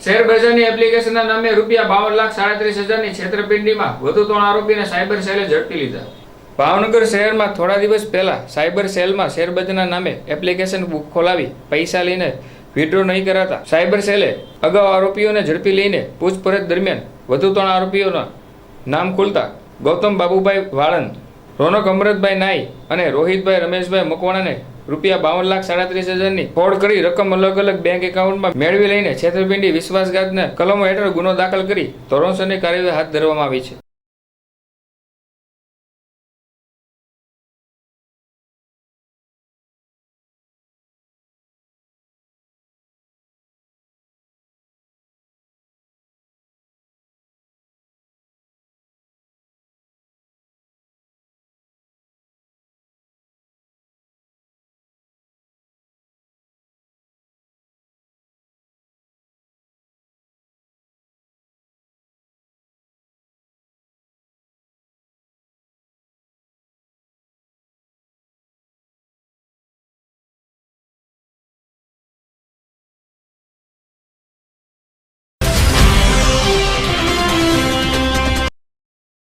Share બજારની એપ્લિકેશનના નામે રૂપિયા બાવન લાખ સાડત્રીસ હજારની છેતરપિંડીમાં વધુ ત્રણ આરોપીને સાયબર સેલે ઝડપી લીધા. ભાવનગર શહેરમાં થોડા દિવસ પહેલા સાયબર સેલમાં શેરબજારના નામે એપ્લિકેશન બુક ખોલાવી પૈસા લઈને વિડ્રો નહીં કરાતા સાયબર સેલે અગાઉ આરોપીઓને ઝડપી લઈને પૂછપરછ દરમિયાન વધુ ત્રણ આરોપીઓના નામ ખુલતા ગૌતમ બાબુભાઈ વાળંદ રોનક અમરતભાઈ નાઈ અને રોહિતભાઈ, રમેશભાઈ મકવાણાને રૂપિયા બાવન લાખ સાડત્રીસ હજારની ફોડ કરી રકમ અલગ અલગ બેંક એકાઉન્ટમાં મેળવી લઈને છેતરપિંડી, વિશ્વાસઘાતના કલમો હેઠળ ગુનો દાખલ કરી ધોરણસરની કાર્યવાહી હાથ ધરવામાં આવી છે.